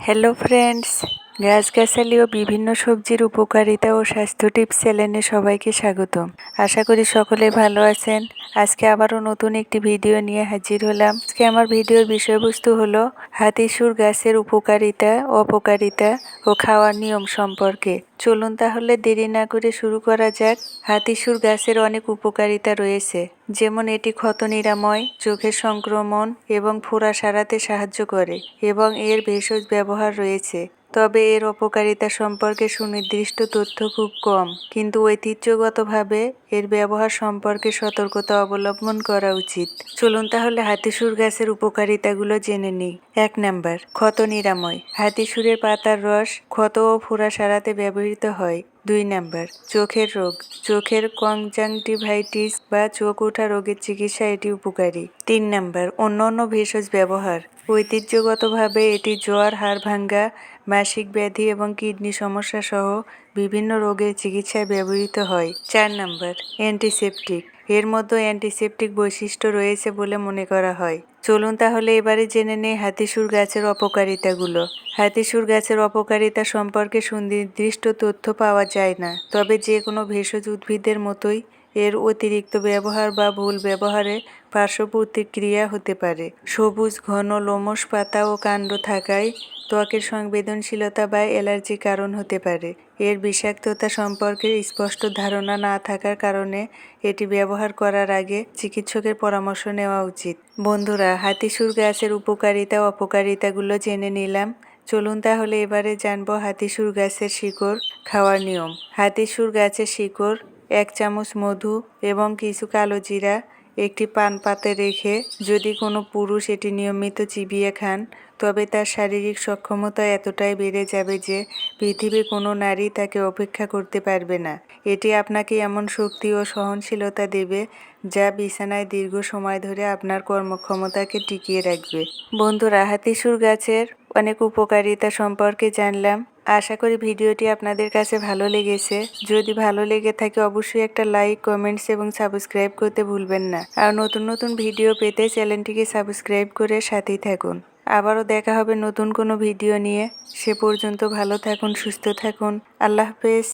Hello friends গাছগাছালি ও বিভিন্ন সবজির উপকারিতা ও স্বাস্থ্য টিপস চ্যানেলে সবাইকে স্বাগতম। আশা করি সকলে ভালো আছেন। আজকে আবারও নতুন একটি ভিডিও নিয়ে হাজির হলাম। আজকে আমার ভিডিওর বিষয়বস্তু হলো হাতিসুর গাছের উপকারিতা, অপকারিতা ও খাওয়ার নিয়ম সম্পর্কে। চলুন তাহলে দেরি না করে শুরু করা যাক। হাতিসুর গাছের অনেক উপকারিতা রয়েছে, যেমন এটি ক্ষত নিরাময়, চোখের সংক্রমণ এবং ফোড়া সারাতে সাহায্য করে এবং এর ভেষজ ব্যবহার রয়েছে। তবে এর অপকারিতা সম্পর্কে সুনির্দিষ্ট তথ্য খুব কম, কিন্তু ঐতিহ্যগতভাবে এর ব্যবহার সম্পর্কে সতর্কতা অবলম্বন করা উচিত। চলুন তাহলে হাতিসুর গাছের উপকারিতাগুলো জেনে নিই। এক নাম্বার, ক্ষত নিরাময়। হাতিসুরের পাতার রস ক্ষত ও ফোড়া সারাতে ব্যবহৃত হয়। দুই নাম্বার, চোখের রোগ। চোখের কনজাংটিভাইটিস বা চোখ ওঠা রোগের চিকিৎসা এটি উপকারী। তিন নাম্বার অন্য অন্য ভেষজ ব্যবহার। ঐতিহ্যগতভাবে এটি জ্বর, হাড় ভাঙ্গা মাসিক ব্যাধি এবং কিডনি সমস্যা সহ বিভিন্ন রোগের চিকিৎসায় ব্যবহৃত হয়। চার নম্বর অ্যান্টিসেপটিক এর মধ্যে অ্যান্টিসেপটিক বৈশিষ্ট্য রয়েছে বলে মনে করা হয়। চলুন তাহলে এবারে জেনে নেই হাতিসুর গাছের অপকারিতাগুলো। হাতিসুর গাছের অপকারিতা সম্পর্কে সুনির্দিষ্ট তথ্য পাওয়া যায় না। তবে যে কোনো ভেষজ উদ্ভিদের মতোই এর অতিরিক্ত ব্যবহার বা ভুল ব্যবহারে পার্শ্ব প্রতিক্রিয়া হতে পারে। সবুজ, ঘন, লোমশ পাতা ও কাণ্ড থাকায় ত্বকের সংবেদনশীলতা বা অ্যালার্জি কারণ হতে পারে। এর বিষাক্ততা সম্পর্কে স্পষ্ট ধারণা না থাকার কারণে এটি ব্যবহার করার আগে চিকিৎসকের পরামর্শ নেওয়া উচিত। বন্ধুরা, হাতিসুর গাছের উপকারিতা, অপকারিতাগুলো জেনে নিলাম। চলুন তাহলে এবারে জানব হাতিসুর গাছের শিকড় খাওয়ার নিয়ম। হাতিসুর গাছের শিকড় এক চামচ মধু এবং কিছু কালো জিরা, একটি পান পাতে রেখে যদি কোনো পুরুষ এটি নিয়মিত চিবিয়ে খান, তবে তার শারীরিক সক্ষমতা এতটাই বেড়ে যাবে যে পৃথিবীর কোনো নারী তাকে অপেক্ষা করতে পারবে না। এটি আপনাকে এমন শক্তি ও সহনশীলতা দেবে যা বিছানায় দীর্ঘ সময় ধরে আপনার কর্মক্ষমতাকে টিকিয়ে রাখবে। বন্ধুরা, হাতিসুর গাছের অনেক উপকারিতা সম্পর্কে জানলাম। আশা করি ভিডিওটি আপনাদের কাছে ভালো লেগেছে। যদি ভালো লেগে থাকে, অবশ্যই একটা লাইক, কমেন্টস এবং সাবস্ক্রাইব করতে ভুলবেন না। আর নতুন নতুন ভিডিও পেতে চ্যানেলটিকে সাবস্ক্রাইব করে সাথেই থাকুন। আবারও দেখা হবে নতুন কোনো ভিডিও নিয়ে। সে পর্যন্ত ভালো থাকুন, সুস্থ থাকুন। আল্লাহ হাফেজ।